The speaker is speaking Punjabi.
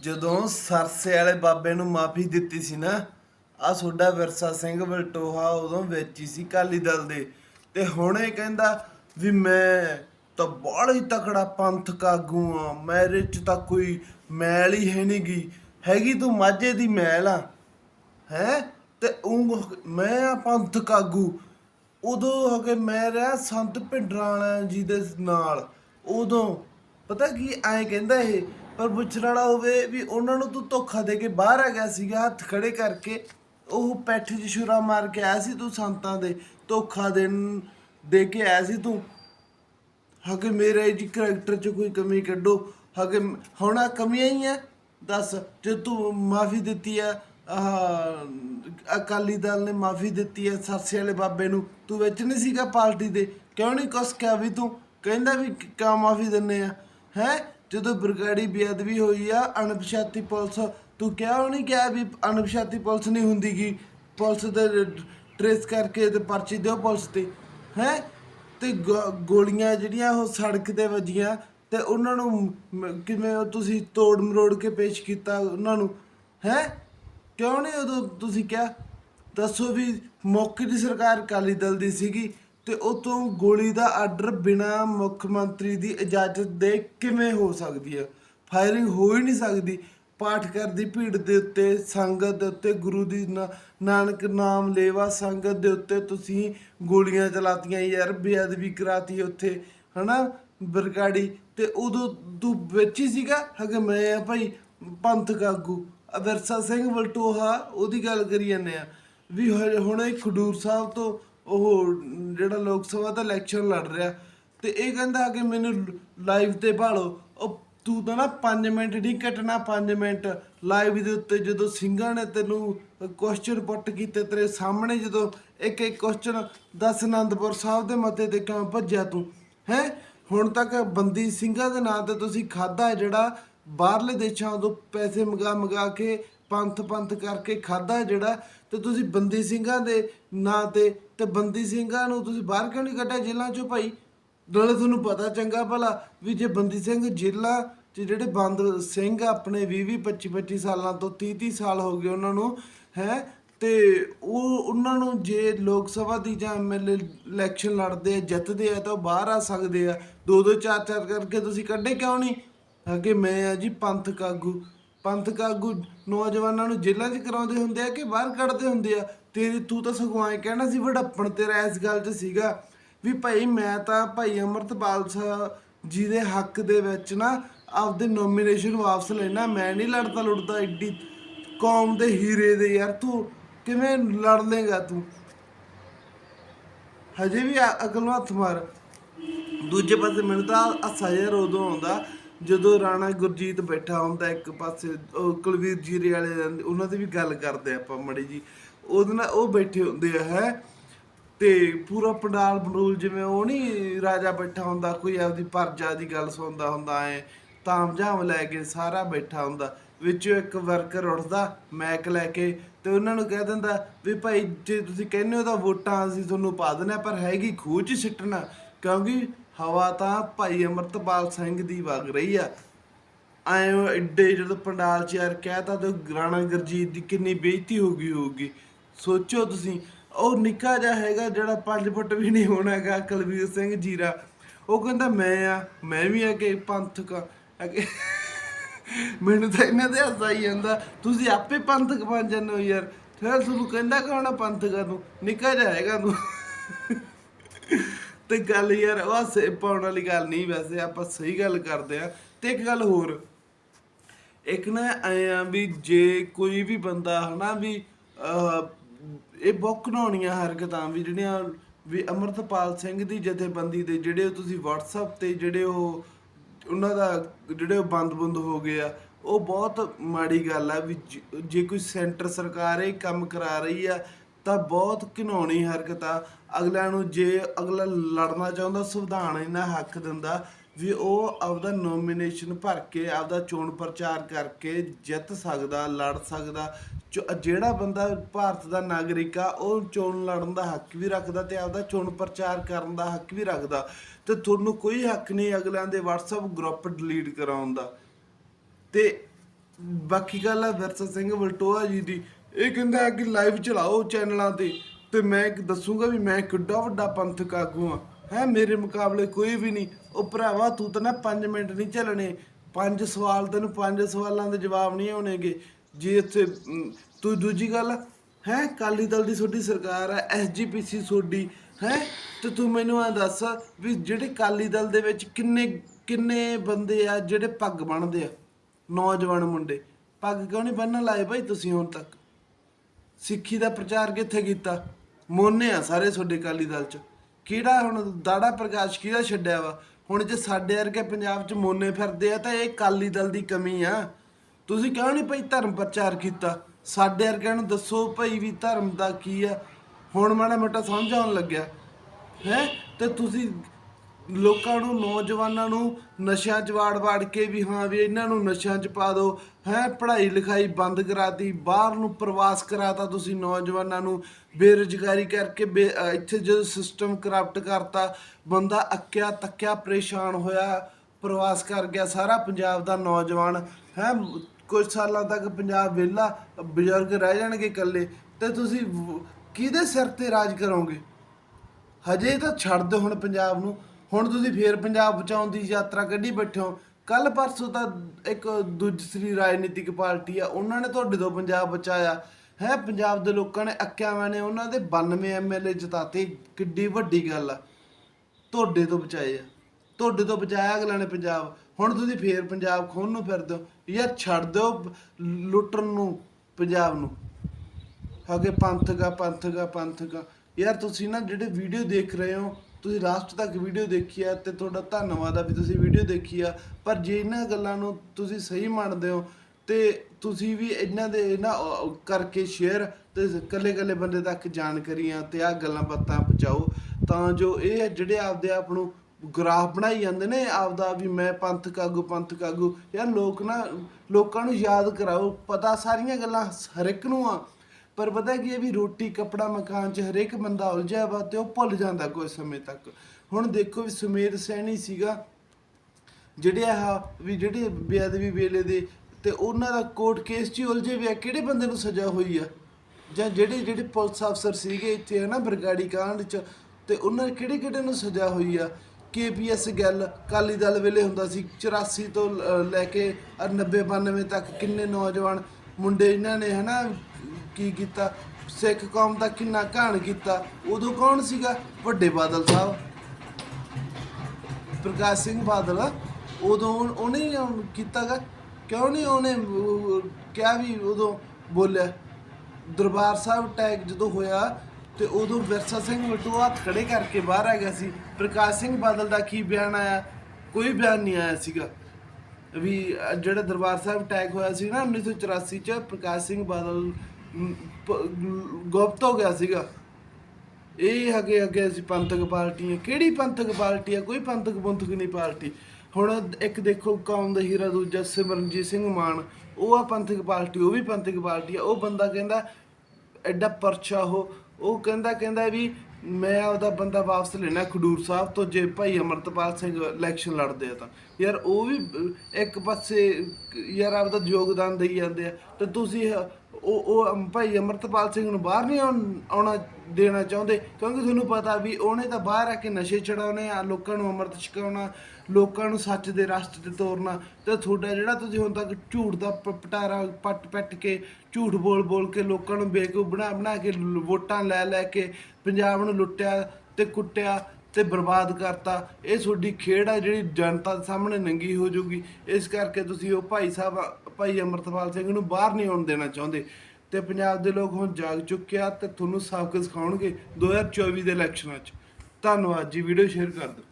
ਜਦੋਂ ਸਰਸੇ ਵਾਲੇ ਬਾਬੇ ਨੂੰ ਮਾਫੀ ਦਿੱਤੀ ਸੀ ਨਾ ਆ ਸੋਡਾ ਵਿਰਸਾ ਸਿੰਘ ਬਲਟੋਹਾ ਉਦੋਂ ਵੇਚੀ ਸੀ ਕਾਲੀ ਦਲ ਦੇ। ਤੇ ਹੁਣ ਇਹ ਕਹਿੰਦਾ ਵੀ ਮੈਂ ਤਾਂ ਬੜਾ ਹੀ ਤਕੜਾ ਪੰਥਕ ਆਗੂ ਆ ਮੇਰੇ ਚ ਤਾਂ ਕੋਈ ਮੈਲ ਹੀ ਹੈ ਨਹੀਂ ਗੀ ਹੈਗੀ ਤੂੰ ਮਾਝੇ ਦੀ ਮੈਲ ਆ, ਹੈ? ਤੇ ਉਹ ਮੈਂ ਆ ਪੰਥਕ ਆਗੂ ਉਦੋਂ ਹੋ ਕੇ ਮੈਂ ਰਿਹਾ ਸੰਤ ਭਿੰਡਰਾਣਾ ਜੀ ਦੇ ਨਾਲ। ਉਦੋਂ, ਪਤਾ ਕੀ ਐਂ ਕਹਿੰਦਾ ਇਹ ਪਰ ਪੁੱਛਣ ਵਾਲਾ ਹੋਵੇ ਵੀ ਉਹਨਾਂ ਨੂੰ ਤੂੰ ਧੋਖਾ ਦੇ ਕੇ ਬਾਹਰ ਆ ਗਿਆ ਸੀਗਾ, ਹੱਥ ਖੜੇ ਕਰਕੇ, ਉਹ ਪੈਠ 'ਚ ਛੁਰਾ ਮਾਰ ਕੇ ਆਇਆ ਸੀ ਤੂੰ ਸੰਤਾਂ ਦੇ, ਧੋਖਾ ਦੇਣ, ਦੇ ਕੇ ਆਇਆ ਸੀ ਤੂੰ। ਹਗੇ ਮੇਰੇ ਜੀ ਕਰੈਕਟਰ 'ਚ ਕੋਈ ਕਮੀ ਕੱਢੋ, ਹਗੇ ਹੁਣ ਆ ਕਮੀਆਂ ਹੀ ਆ, ਦੱਸ, ਜੇ ਤੂੰ ਮਾਫੀ ਦਿੱਤੀ ਆ ਅਕਾਲੀ ਦਲ ਨੇ ਮਾਫੀ ਦਿੱਤੀ ਆ ਸਰਸੇ ਵਾਲੇ ਬਾਬੇ ਨੂੰ, ਤੂੰ ਵਿੱਚ ਨਹੀਂ ਸੀਗਾ ਪਾਰਟੀ ਦੇ, ਕਿਉਂ ਨਹੀਂ ਕੁਛ ਕਿਹਾ ਵੀ ਤੂੰ? ਕਹਿੰਦਾ ਵੀ ਕਿਆ ਮਾਫੀ ਦਿੰਨੇ ਆ? ਹੈ? ਜਦੋਂ ਬਰਗਾੜੀ ਬੇਅਦਬੀ ਹੋਈ ਆ, ਅਣਪਛਾਤੀ ਪੁਲਿਸ, ਤੂੰ ਕਿਹਾ ਨਹੀਂ ਕਿਹਾ ਵੀ ਅਣਪਛਾਤੀ ਪੁਲਿਸ ਨਹੀਂ ਹੁੰਦੀਗੀ? ਪੁਲਿਸ ਦੇ ਟ੍ਰੇਸ ਕਰਕੇ ਤੇ ਪਰਚੀ ਦਿਓ ਪੁਲਿਸ ਤੇ, ਹੈ? ਤੇ ਗੋ- ਗੋਲੀਆਂ ਜਿਹੜੀਆਂ ਉਹ ਸੜਕ ਤੇ ਵੱਜੀਆਂ ਤੇ ਉਹਨਾਂ ਨੂੰ ਕਿਵੇਂ ਉਹ ਤੁਸੀਂ ਤੋੜ ਮਰੋੜ ਕੇ ਪੇਸ਼ ਕੀਤਾ ਉਹਨਾਂ ਨੂੰ, ਹੈ? ਕਿਉਂ ਨਹੀਂ ਉਦੋਂ ਤੁਸੀਂ ਕਿਹਾ? ਦੱਸੋ ਵੀ ਮੌਕੇ ਦੀ ਸਰਕਾਰ ਅਕਾਲੀ ਦਲ ਦੀ ਸੀਗੀ ਤੇ ਉਹ ਤੋਂ ਗੋਲੀ ਦਾ ਆਰਡਰ ਬਿਨਾ ਮੁੱਖ ਮੰਤਰੀ ਦੀ ਇਜਾਜ਼ਤ ਦੇ ਕਿਵੇਂ ਹੋ ਸਕਦੀ ਹੈ ਫਾਇਰਿੰਗ ਹੋ ਹੀ ਨਹੀਂ ਸਕਦੀ। ਪਾਠ ਦੀ ਭੀੜ ਦੇ ਉੱਤੇ, ਸੰਗਤ ਦੇ ਉੱਤੇ, ਗੁਰੂ ਦੀ ਨਾ- ਨਾਨਕ ਨਾਮ ਲੇਵਾ ਸੰਗਤ ਦੇ ਉੱਤੇ ਤੁਸੀਂ ਗੋਲੀਆਂ ਚਲਾਤੀਆਂ ਯਾਰ, ਬੇਅਦਬੀ ਕਰਾਤੀ ਉੱਥੇ, ਹਨਾ? ਬਰਗਾੜੀ ਤੇ ਉਦੋਂ ਤੂੰ ਵਿੱਚ ਹੀ ਸੀਗਾ? ਹਗੇ ਮੈਂ ਆ ਭਾਈ, ਪੰਥ ਆਗੂ ਅਵਰਸਾ ਸਿੰਘ ਵਲਟੋਹਾ, ਉਹਦੀ ਗੱਲ ਕਰੀ ਜਾਂਦੇ ਆ। ਵੀ ਹ- ਹੁਣ ਇਹ ਖਡੂਰ ਸਾਹਿਬ ਤੋਂ ਉਹ ਜਿਹੜਾ ਲੋਕ ਸਭਾ ਦਾ ਇਲੈਕਸ਼ਨ ਲੜ ਰਿਹਾ, ਤੇ ਇਹ ਕਹਿੰਦਾ ਕਿ ਮੈਨੂੰ ਲਾਈਵ ਤੇ ਭਾਲੋ। ਉਹ ਤੂੰ ਤਾਂ ਨਾ 5 ਮਿੰਟ ਨਹੀਂ ਕੱਟਣਾ 5 ਮਿੰਟ ਲਾਈਵ ਦੇ ਉੱਤੇ ਜਦੋਂ ਸਿੰਘਾਂ ਨੇ ਤੈਨੂੰ ਕੁਐਸਚਨ ਪੁੱਟ ਕੀਤੇ ਤੇਰੇ ਸਾਹਮਣੇ, ਜਦੋਂ ਇੱਕ ਇੱਕ ਕੁਐਸਚਨ ਦਸ ਅਨੰਦਪੁਰ ਸਾਹਿਬ ਦੇ ਮਤੇ ਤੇ ਕਿਉਂ ਭੱਜਿਆ ਤੂੰ? ਹੈ? ਹੁਣ ਤੱਕ ਬੰਦੀ ਸਿੰਘਾਂ ਦੇ ਨਾਂ ਤੇ ਤੁਸੀਂ ਖਾਦਾ ਜਿਹੜਾ ਬਾਹਰਲੇ ਦੇਸ਼ਾਂ ਤੋਂ ਪੈਸੇ ਮੰਗਾ ਮੰਗਾ ਕੇ ਪੰਥ ਪੰਥ ਕਰਕੇ ਖਾਦਾ ਜਿਹੜਾ ਤੇ ਤੁਸੀਂ ਬੰਦੀ ਸਿੰਘਾਂ ਦੇ ਨਾਂ ਤੇ ਤੇ ਬੰਦੀ ਸਿੰਘਾਂ ਨੂੰ ਤੁਸੀਂ ਬਾਹਰ ਕਿਉਂ ਨਹੀਂ ਕੱਢਿਆ ਜੇਲ੍ਹਾਂ ਚੋਂ ਭਾਈ? ਨਾਲੇ ਤੁਹਾਨੂੰ ਪਤਾ ਚੰਗਾ ਭਲਾ ਵੀ ਜੇ ਬੰਦੀ ਸਿੰਘ ਜੇਲ੍ਹਾਂ 'ਚ ਜਿਹੜੇ ਬੰਦ ਸਿੰਘ ਆਪਣੇ 20 20 25 25 ਸਾਲਾਂ ਤੋਂ 30 30 ਸਾਲ ਹੋ ਗਏ ਉਹਨਾਂ ਨੂੰ, ਹੈ? ਤੇ ਉਹ ਉਹਨਾਂ ਨੂੰ ਜੇ ਲੋਕ ਸਭਾ ਦੀ ਜਾਂ ਐਮਐਲਏ ਇਲੈਕਸ਼ਨ ਲੜਦੇ ਆ, ਜਿੱਤਦੇ ਆ ਤਾਂ ਉਹ ਬਾਹਰ ਆ ਸਕਦੇ ਆ। ਦੋ ਦੋ ਚਾਰ ਚਾਰ ਕਰਕੇ ਤੁਸੀਂ ਕੱਢੇ ਕਿਉਂ ਨਹੀਂ? ਅੱਗੇ ਮੈਂ ਆ ਜੀ ਪੰਥਕ ਆਗੂ ਪੰਥਕ ਆਗੂ ਨੌਜਵਾਨਾਂ ਨੂੰ ਜੇਲ੍ਹਾਂ 'ਚ ਕਰਾਉਂਦੇ ਹੁੰਦੇ ਆ ਕਿ ਬਾਹਰ ਕੱਢਦੇ ਹੁੰਦੇ ਆ? ਤੇਰੀ ਤੂੰ ਤਾਂ ਸਗਵਾਏ ਐਂ ਕਹਿਣਾ ਸੀ, ਵਡੱਪਣ ਤੇਰਾ ਇਸ ਗੱਲ 'ਚ ਸੀਗਾ ਵੀ ਭਾਈ ਮੈਂ ਤਾਂ ਭਾਈ ਅਮਰਤਪਾਲ ਸਾਹਿਬ ਜੀ ਦੇ ਹੱਕ ਦੇ ਵਿੱਚ ਨਾ ਆਪਦੇ ਨੋਮੀਨੇਸ਼ਨ ਵਾਪਸ ਲੈਣਾ, ਮੈਂ ਨਹੀਂ ਲੜਦਾ ਲੁੜਦਾ ਐਡੀ ਕੌਮ ਦੇ ਹੀਰੇ ਦੇ ਯਾਰ, ਤੂੰ ਕਿਵੇਂ ਲੜ ਲੇਗਾ ਤੂੰ? ਹਜੇ ਵੀ ਅ- ਅਕਲ ਨੂੰ ਹੱਥ ਮਾਰ। ਦੂਜੇ ਪਾਸੇ ਮੈਨੂੰ ਤਾਂ ਹਾਸਾ ਜਿਹਾ ਉਦੋਂ ਆਉਂਦਾ ਜਦੋਂ ਰਾਣਾ ਗੁਰਜੀਤ ਬੈਠਾ ਹੁੰਦਾ ਇੱਕ ਪਾਸੇ ਉਹ ਕੁਲਵੀਰ ਜੀਰੇ ਵਾਲੇ ਰਹਿੰਦੇ, ਉਹਨਾਂ ਦੀ ਵੀ ਗੱਲ ਕਰਦੇ ਆਪਾਂ ਮੜੀ ਜੀ ਉਹਦੇ ਨਾਲ ਉਹ ਬੈਠੇ ਹੁੰਦੇ ਆ ਹੈ। ਤੇ ਪੂਰਾ ਪੰਡਾਲ ਬਨੂਲ ਜਿਵੇਂ ਉਹ ਨਹੀਂ ਰਾਜਾ ਬੈਠਾ ਹੁੰਦਾ ਕੋਈ ਆਪਦੀ ਪਰਜਾ ਦੀ ਗੱਲ ਸੁਣਦਾ ਹੁੰਦਾ ਐ। ਤਾਮਝਾਮ ਲੈ ਕੇ ਸਾਰਾ ਬੈਠਾ ਹੁੰਦਾ। ਵਿੱਚੋਂ ਇੱਕ ਵਰਕਰ ਉੱਠਦਾ ਮੈਕ ਲੈ ਕੇ ਤੇ ਉਹਨਾਂ ਨੂੰ ਕਹਿ ਦਿੰਦਾ ਵੀ ਭਾਈ ਜੇ ਤੁਸੀਂ ਕਹਿੰਦੇ ਹੋ ਤਾਂ ਵੋਟਾਂ ਅਸੀਂ ਤੁਹਾਨੂੰ ਪਾ ਦਿੰਦੇ ਹਾਂ ਪਰ ਹੈਗੀ ਖੂਹ 'ਚ ਸਿੱਟਣਾ। ਕਿਉਂਕਿ ਹਵਾ ਤਾਂ ਭਾਈ ਅਮਰਤਪਾਲ ਸਿੰਘ ਦੀ ਵਗ ਰਹੀ ਆ। ਐਂ ਐਡੇ ਜਦੋਂ ਪੰਡਾਲ ਚ ਯਾਰ ਕਹਿਤਾ ਤੇ ਰਾਣਾ ਗੁਰਜੀਤ ਦੀ ਕਿੰਨੀ ਬੇਇੱਜ਼ਤੀ ਹੋ ਗਈ ਹੋਊਗੀ। ਸੋਚੋ ਤੁਸੀਂ, ਉਹ ਨਿੱਕਾ ਜਿਹਾ ਹੈਗਾ ਜਿਹੜਾ 5 ਫੁੱਟ ਵੀ ਨਹੀਂ ਹੋਣਾਗਾ ਕੁਲਵੀਰ ਸਿੰਘ ਜੀਰਾ। ਉਹ ਕਹਿੰਦਾ, ਮੈਂ ਆ, ਮੈਂ ਵੀ ਆ ਕਿ ਪੰਥਕ ਆ। ਅੱਗੇ ਮੈਨੂੰ ਤਾਂ ਇਹਨਾਂ ਦੇ ਹੱਸ ਆਈ ਜਾਂਦਾ। ਤੁਸੀਂ ਆਪੇ ਪੰਥਕ ਬਣ ਜਾਂਦੇ ਹੋ ਯਾਰ। ਫਿਰ ਤੁਹਾਨੂੰ ਕਹਿੰਦਾ ਕੌਣ ਆ ਪੰਥਕ ਨੂੰ? ਨਿੱਕਾ ਜਿਹਾ ਹੈਗਾ ਨੂੰ ਤੇ ਗੱਲ ਯਾਰ ਉਹ ਹਾਸੇ ਪਾਉਣ ਵਾਲੀ ਗੱਲ ਨਹੀਂ ਵੈਸੇ, ਆਪਾਂ ਸਹੀ ਗੱਲ ਕਰਦੇ ਆ ਤੇ ਇੱਕ ਗੱਲ ਹੋਰ, ਇੱਕ ਨਾ ਐ ਵੀ ਜੇ ਕੋਈ ਵੀ ਬੰਦਾ ਹਨਾ ਵੀ ਇਹ ਬੁੱਕ ਘਨਾਉਣੀਆਂ ਹਰਕਤਾਂ ਵੀ ਜਿਹੜੀਆਂ ਵੀ ਅਮਰਤਪਾਲ ਸਿੰਘ ਦੀ ਜਥੇਬੰਦੀ ਦੇ ਜਿਹੜੇ ਉਹ ਤੁਸੀਂ WhatsApp ਤੇ ਜਿਹੜੇ ਉਹ, ਉਹਨਾਂ ਦਾ ਜਿਹੜੇ ਉਹ ਬੰਦ-ਬੰਦ ਹੋ ਗਏ ਆ, ਉਹ ਬਹੁਤ ਮਾੜੀ ਗੱਲ ਆ ਵੀ ਜੇ ਕੋਈ ਸੈਂਟਰ ਸਰਕਾਰ ਇਹ ਕੰਮ ਕਰਾ ਰਹੀ ਆ ਤਾਂ ਬਹੁਤ ਘਿਨਾਉਣੀ ਹਰਕਤ ਆ। ਅਗਲਿਆਂ ਨੂੰ ਜੇ ਅਗਲਾ ਲੜਨਾ ਚਾਹੁੰਦਾ, ਸੰਵਿਧਾਨ ਇਹਨਾਂ ਹੱਕ ਦਿੰਦਾ ਵੀ ਉਹ ਆਪਦਾ ਨੋਮੀਨੇਸ਼ਨ ਭਰ ਕੇ, ਆਪਦਾ ਚੋਣ ਪ੍ਰਚਾਰ ਕਰਕੇ ਜਿੱਤ ਸਕਦਾ, ਲੜ ਸਕਦਾ। ਜਿਹੜਾ ਬੰਦਾ ਭਾਰਤ ਦਾ ਨਾਗਰਿਕ ਆ, ਉਹ ਚੋਣ ਲੜਨ ਦਾ ਹੱਕ ਵੀ ਰੱਖਦਾ ਤੇ ਆਪਦਾ ਚੋਣ ਪ੍ਰਚਾਰ ਕਰਨ ਦਾ ਹੱਕ ਵੀ ਰੱਖਦਾ। ਤੇ ਤੁਹਾਨੂੰ ਕੋਈ ਹੱਕ ਨਹੀਂ ਅਗਲਿਆਂ ਦੇ WhatsApp ਗਰੁੱਪ ਡਿਲੀਟ ਕਰਾਉਣ ਦਾ। ਤੇ ਬਾਕੀ ਗੱਲ ਆ ਵਿਰਸਾ ਸਿੰਘ ਵਲਟੋਆ ਜੀ ਦੀ। ਇਹ ਕਹਿੰਦਾ ਕਿ ਲਾਈਵ ਚਲਾਓ ਚੈਨਲਾਂ ਤੇ ਤੇ ਮੈਂ ਇੱਕ ਦੱਸੂਗਾ ਵੀ ਮੈਂ ਕਿੱਡਾ ਵੱਡਾ ਪੰਥਕ ਆਗੂ ਆ ਹੈ, ਮੇਰੇ ਮੁਕਾਬਲੇ ਕੋਈ ਵੀ ਨਹੀਂ। ਉਹ ਭਰਾਵਾ, ਤੂੰ ਤਾਂ ਨਾ 5 ਮਿੰਟ ਨਹੀਂ ਚੱਲਣੇ। ਪੰਜ ਸਵਾਲ, ਤੈਨੂੰ ਪੰਜ ਸਵਾਲਾਂ ਦੇ ਜਵਾਬ ਨਹੀਂ ਆਉਣਗੇ। ਜੇ ਇੱਥੇ ਤੂੰ ਦੂਜੀ ਗੱਲ, ਹੈ ਕਾਲੀ ਦਲ ਦੀ ਤੁਹਾਡੀ ਸਰਕਾਰ ਹੈ ਐਸਜੀਪੀਸੀ ਤੁਹਾਡੀ, ਹੈ, ਤੇ ਤੂੰ ਮੈਨੂੰ ਆ ਦੱਸ ਵੀ ਜਿਹੜੇ ਕਾਲੀ ਦਲ ਦੇ ਵਿੱਚ ਕਿੰਨੇ ਕਿੰਨੇ ਬੰਦੇ ਆ ਜਿਹੜੇ ਪੱਗ ਬੰਨ੍ਹਦੇ ਆ? ਨੌਜਵਾਨ ਮੁੰਡੇ। ਪੱਗ ਕਿਉਂ ਨਹੀਂ ਬੰਨਣ ਲਾਏ ਭਾਈ ਤੁਸੀਂ ਹੁਣ ਤੱਕ? ਸਿੱਖੀ ਦਾ ਪ੍ਰਚਾਰ ਕਿੱਥੇ ਕੀਤਾ? ਮੋਨੇ ਆ ਸਾਰੇ ਤੁਹਾਡੇ ਕਾਲੀ ਦਲ ਚ। ਕਿਹੜਾ ਹੁਣ ਦਾੜਾ ਪ੍ਰਕਾਸ਼ ਕਿਹਦਾ ਛੱਡਿਆ ਵਾ? ਹੁਣ ਜੇ ਸਾਡੇ ਵਰਗੇ ਪੰਜਾਬ ਚ ਮੋਨੇ ਫਿਰਦੇ ਆ ਤਾਂ ਇਹ ਕਾਲੀ ਦਲ ਦੀ ਕਮੀ ਆ। ਤੁਸੀਂ ਕਿਉਂ ਨਹੀਂ ਭਾਈ ਧਰਮ ਪ੍ਰਚਾਰ ਕੀਤਾ? ਸਾਡੇ ਵਰਗਿਆਂ ਨੂੰ ਦੱਸੋ ਭਾਈ ਵੀ ਧਰਮ ਦਾ ਕੀ ਆ? ਹੁਣ ਮਾੜਾ ਮੋਟਾ ਸਮਝ ਆਉਣ ਲੱਗਿਆ। ਹੈ? ਤੇ ਤੁਸੀਂ ਲੋਕਾਂ ਨੂੰ, ਨੌਜਵਾਨਾਂ ਨੂੰ ਨਸ਼ਿਆਂ 'ਚ ਵਾੜ-ਵਾੜ ਕੇ ਵੀ ਹਾਂ ਵੀ ਇਹਨਾਂ ਨੂੰ ਨਸ਼ਿਆਂ 'ਚ ਪਾ ਦਿਓ। ਹੈ, ਪੜ੍ਹਾਈ ਲਿਖਾਈ ਬੰਦ ਕਰਾਤੀ ਬਾਹਰ ਨੂੰ ਪ੍ਰਵਾਸ ਕਰਾਤਾ ਤੁਸੀਂ ਨੌਜਵਾਨਾਂ ਨੂੰ। ਬੇਰੁਜ਼ਗਾਰੀ ਕਰਕੇ ਬੇ- ਇੱਥੇ ਜਦੋਂ ਸਿਸਟਮ ਕਰਪਟ ਕਰਤਾ, ਬੰਦਾ ਅੱਕਿਆ, ਤੱਕਿਆ, ਪਰੇਸ਼ਾਨ ਹੋਇਆ, ਪ੍ਰਵਾਸ ਕਰ ਗਿਆ, ਸਾਰਾ ਪੰਜਾਬ ਦਾ ਨੌਜਵਾਨ। ਹੈ, ਕੁਝ ਸਾਲਾਂ ਤੱਕ ਪੰਜਾਬ ਵਿਹਲਾ, ਬਜ਼ੁਰਗ ਰਹਿ ਜਾਣਗੇ ਇਕੱਲੇ। ਤੇ ਤੁਸੀਂ ਕਿਹਦੇ ਸਿਰ ਤੇ ਰਾਜ ਕਰੋਗੇ? ਹਜੇ ਤਾਂ ਛੱਡ ਦਿਓ ਹੁਣ ਪੰਜਾਬ ਨੂੰ। ਹੁਣ ਤੁਸੀਂ ਫੇਰ ਪੰਜਾਬ ਬਚਾਉਣ ਦੀ ਯਾਤਰਾ ਕੱਢੀ ਬੈਠੇ ਹੋ। ਕੱਲ ਪਰਸੋਂ ਤਾਂ ਇੱਕ ਦੂਸਰੀ ਰਾਜਨੀਤਿਕ ਪਾਰਟੀ ਆ, ਉਹਨਾਂ ਨੇ ਤੁਹਾਡੇ ਤੋਂ ਪੰਜਾਬ ਬਚਾਇਆ। ਹੈ, ਪੰਜਾਬ ਦੇ ਲੋਕਾਂ ਨੇ ਅੱਕਿਆ ਨੇ, ਉਹਨਾਂ ਦੇ 92 ਐਮਐਲਏ ਜਿਤਾਤੇ। ਕਿੱਡੀ ਵੱਡੀ ਗੱਲ ਆ। ਤੁਹਾਡੇ ਤੋਂ ਬਚਾਏ ਆ। ਤੁਹਾਡੇ ਤੋਂ ਬਚਾਇਆ ਅਗਲਾ ਨੇ ਪੰਜਾਬ। ਹੁਣ ਤੁਸੀਂ ਫੇਰ ਪੰਜਾਬ ਖੋਣ ਨੂੰ ਫਿਰਦੇ ਹੋ। ਯਾਰ ਛੱਡ ਦਿਓ ਲੁੱਟਣ ਨੂੰ, ਪੰਜਾਬ ਨੂੰ। ਅੱਗੇ ਪੰਥਗਾ ਪੰਥਗਾ ਪੰਥਗਾ ਯਾਰ ਤੁਸੀਂ ਨਾ ਜਿਹੜੇ ਵੀਡੀਓ ਦੇਖ ਰਹੇ ਹੋ ਤੁਸੀਂ ਲਾਸਟ ਤੱਕ ਵੀਡੀਓ ਦੇਖੀ ਆ ਤੇ ਤੁਹਾਡਾ ਧੰਨਵਾਦ ਆ ਵੀ ਤੁਸੀਂ ਵੀਡੀਓ ਦੇਖੀ ਆ। ਪਰ ਜੇ ਇਹਨਾਂ ਗੱਲਾਂ ਨੂੰ ਤੁਸੀਂ ਸਹੀ ਮੰਨਦੇ ਹੋ ਤੇ ਤੁਸੀਂ ਵੀ ਇਹਨਾਂ ਦੇ ਨਾ ਕਰਕੇ ਸ਼ੇਅਰ ਤੇ ਕੱਲੇ ਕੱਲੇ ਬੰਦੇ ਤੱਕ ਜਾਣਕਾਰੀਆਂ ਤੇ ਆ ਗੱਲਾਂ ਬਾਤਾਂ ਪਹੁੰਚਾਓ। ਤਾਂ ਜੋ ਇਹ ਜਿਹੜੇ ਆਪਦੇ ਆਪ ਨੂੰ ਗ੍ਰਾਫ ਬਣਾਈ ਜਾਂਦੇ ਨੇ, ਆਪਦਾ ਵੀ ਮੈਂ ਪੰਥਕ ਆਗੂ ਪੰਥਕ ਆਗੂ ਯਾਰ ਲੋਕ ਨਾ, ਲੋਕਾਂ ਨੂੰ ਯਾਦ ਕਰਾਓ, ਪਤਾ ਸਾਰੀਆਂ ਗੱਲਾਂ ਹਰ ਇੱਕ ਨੂੰ ਆ। ਪਰ ਪਤਾ ਕੀ ਹੈ ਵੀ ਰੋਟੀ, ਕੱਪੜਾ, ਮਕਾਨ 'ਚ ਹਰੇਕ ਬੰਦਾ ਉਲਝਿਆ ਵਾ ਤੇ ਉਹ ਭੁੱਲ ਜਾਂਦਾ ਕੋਈ ਸਮੇਂ ਤੱਕ। ਹੁਣ ਦੇਖੋ ਵੀ ਸੁਮੇਧ ਸੈਣੀ ਸੀਗਾ, ਜਿਹੜੇ ਆ ਵੀ ਜਿਹੜੇ ਬੇਅਦਬੀ ਵੇਲੇ ਦੇ ਤੇ ਉਹਨਾਂ ਦਾ ਕੋਰਟ ਕੇਸ 'ਚ ਹੀ ਉਲਝੇ ਵੀ ਕਿਹੜੇ ਬੰਦੇ ਨੂੰ ਸਜ਼ਾ ਹੋਈ ਆ? ਜਾਂ ਜਿਹੜੇ ਜਿਹੜੇ ਪੁਲਿਸ ਅਫਸਰ ਸੀਗੇ ਇੱਥੇ ਹਨਾ, ਬਰਗਾੜੀ ਕਾਂਡ 'ਚ, ਤੇ ਉਹਨਾਂ ਕਿਹੜੇ ਕਿਹੜੇ ਨੂੰ ਸਜ਼ਾ ਹੋਈ ਆ? ਕੇਪੀਐਸ ਗੱਲ ਕਾਲੀ ਦਲ ਵੇਲੇ ਹੁੰਦਾ ਸੀ 84 ਤੋਂ ਲ- ਲੈ ਕੇ ਆਹ 90 92 ਤੱਕ ਕਿੰਨੇ ਨੌਜਵਾਨ ਮੁੰਡੇ ਇਹਨਾਂ ਨੇ ਹਨਾ ਕੀ ਕੀਤਾ? ਸਿੱਖ ਕੌਮ ਦਾ ਕਿੰਨਾ ਘਾਣ ਕੀਤਾ? ਉਦੋਂ ਕੌਣ ਸੀਗਾ? ਵੱਡੇ ਬਾਦਲ ਸਾਹਿਬ। ਪ੍ਰਕਾਸ਼ ਸਿੰਘ ਬਾਦਲ। ਉਦੋਂ ਉਹਨ- ਉਹਨੇ ਕੀਤਾਗਾ। ਕਿਉਂ ਨਹੀਂ ਉਹਨੇ ਕਿਹਾ ਵੀ ਉਦੋਂ ਬੋਲਿਆ? ਦਰਬਾਰ ਸਾਹਿਬ ਟੈਗ ਜਦੋਂ ਹੋਇਆ ਤੇ ਉਦੋਂ ਵਿਰਸਾ ਸਿੰਘ ਵਟੂ ਹੱਥ ਖੜੇ ਕਰਕੇ ਬਾਹਰ ਆ ਗਿਆ ਸੀ। ਪ੍ਰਕਾਸ਼ ਸਿੰਘ ਬਾਦਲ ਦਾ ਕੀ ਬਿਆਨ ਆਇਆ? ਕੋਈ ਬਿਆਨ ਨਹੀਂ ਆਇਆ ਸੀਗਾ। ਵੀ ਜਿਹੜਾ ਦਰਬਾਰ ਸਾਹਿਬ ਅਟੈਕ ਹੋਇਆ ਸੀ ਨਾ 1984 ਚ ਪ੍ਰਕਾਸ਼ ਸਿੰਘ ਬਾਦਲ ਗੁਪਤ ਹੋ ਗਿਆ ਸੀਗਾ। ਇਹ ਅੱਗੇ ਅੱਗੇ ਅਸੀਂ ਪੰਥਕ ਪਾਰਟੀ ਹੈ ਕਿਹੜੀ ਪੰਥਕ ਪਾਰਟੀ ਹੈ ਕੋਈ ਪੰਥਕ ਪੰਥਕ ਨਹੀਂ ਪਾਰਟੀ। ਹੁਣ ਇੱਕ ਦੇਖੋ, ਕੌਮ ਦਾ ਹੀਰਾ ਦੂਜਾ ਸਿਮਰਨਜੀਤ ਸਿੰਘ ਮਾਨ, ਉਹ ਆ ਪੰਥਕ ਪਾਰਟੀ, ਉਹ ਵੀ ਪੰਥਕ ਪਾਰਟੀ ਆ। ਉਹ ਬੰਦਾ ਕਹਿੰਦਾ, ਐਡਾ ਪਰਚਾ ਉਹ। ਉਹ ਕਹਿੰਦਾ ਕਹਿੰਦਾ ਵੀ ਮੈਂ ਆਪਦਾ ਬੰਦਾ ਵਾਪਸ ਲੈਣਾ ਖਡੂਰ ਸਾਹਿਬ ਤੋਂ, ਜੇ ਭਾਈ ਅਮਰਤਪਾਲ ਸਿੰਘ ਇਲੈਕਸ਼ਨ ਲੜਦੇ ਆ ਤਾਂ। ਯਾਰ ਉਹ ਵੀ, ਇੱਕ ਪਾਸੇ ਯਾਰ ਆਪਦਾ ਯੋਗਦਾਨ ਦੇਈ ਜਾਂਦੇ ਆ। ਤੇ ਤੁਸੀਂ ਉਹ ਉਹ ਭਾਈ ਅਮਰਤਪਾਲ ਸਿੰਘ ਨੂੰ ਬਾਹਰ ਨਹੀਂ ਆਉਣ- ਆਉਣਾ ਦੇਣਾ ਚਾਹੁੰਦੇ, ਕਿਉਂਕਿ ਤੁਹਾਨੂੰ ਪਤਾ ਵੀ ਉਹਨੇ ਤਾਂ ਬਾਹਰ ਆ ਕੇ ਨਸ਼ੇ ਛਡਾਉਣੇ ਆ, ਲੋਕਾਂ ਨੂੰ ਅੰਮ੍ਰਿਤ ਛਕਾਉਣਾ, ਲੋਕਾਂ ਨੂੰ ਸੱਚ ਦੇ ਰਸਤੇ ਤੇ ਤੋਰਨਾ, ਤੇ ਤੁਹਾਡਾ ਜਿਹੜਾ ਤੁਸੀਂ ਹੁਣ ਤੱਕ ਝੂਠ ਦਾ ਪਟਾਰਾ ਪੱਟ ਪੱਟ ਕੇ, ਝੂਠ ਬੋਲ ਬੋਲ ਕੇ ਲੋਕਾਂ ਨੂੰ ਬੇਕੂ ਬਣਾ ਬਣਾ ਕੇ ਵੋਟਾਂ ਲੈ ਲੈ ਕੇ ਪੰਜਾਬ ਨੂੰ ਲੁੱਟਿਆ ਤੇ ਕੁੱਟਿਆ ਤੇ ਬਰਬਾਦ ਕਰਤਾ। ਇਹ ਤੁਹਾਡੀ ਖੇਡ ਆ ਜਿਹੜੀ ਜਨਤਾ ਦੇ ਸਾਹਮਣੇ ਨੰਗੀ ਹੋ ਜਾਊਗੀ। ਇਸ ਕਰਕੇ ਤੁਸੀਂ ਉਹ ਭਾਈ ਸਾਹਿਬ, ਭਾਈ ਅਮਰਤਪਾਲ ਸਿੰਘ ਨੂੰ ਬਾਹਰ ਨਹੀਂ ਆਉਣ ਦੇਣਾ ਚਾਹੁੰਦੇ। ਤੇ ਪੰਜਾਬ ਦੇ ਲੋਕ ਹੁਣ ਜਾਗ ਚੁੱਕਿਆ ਤੇ ਤੁਹਾਨੂੰ ਸਬਕ ਸਿਖਾਉਣਗੇ 2024 ਦੇ ਇਲੈਕਸ਼ਨਾਂ 'ਚ। ਧੰਨਵਾਦ ਜੀ, ਵੀਡੀਓ ਸ਼ੇਅਰ ਕਰ ਦਿਓ।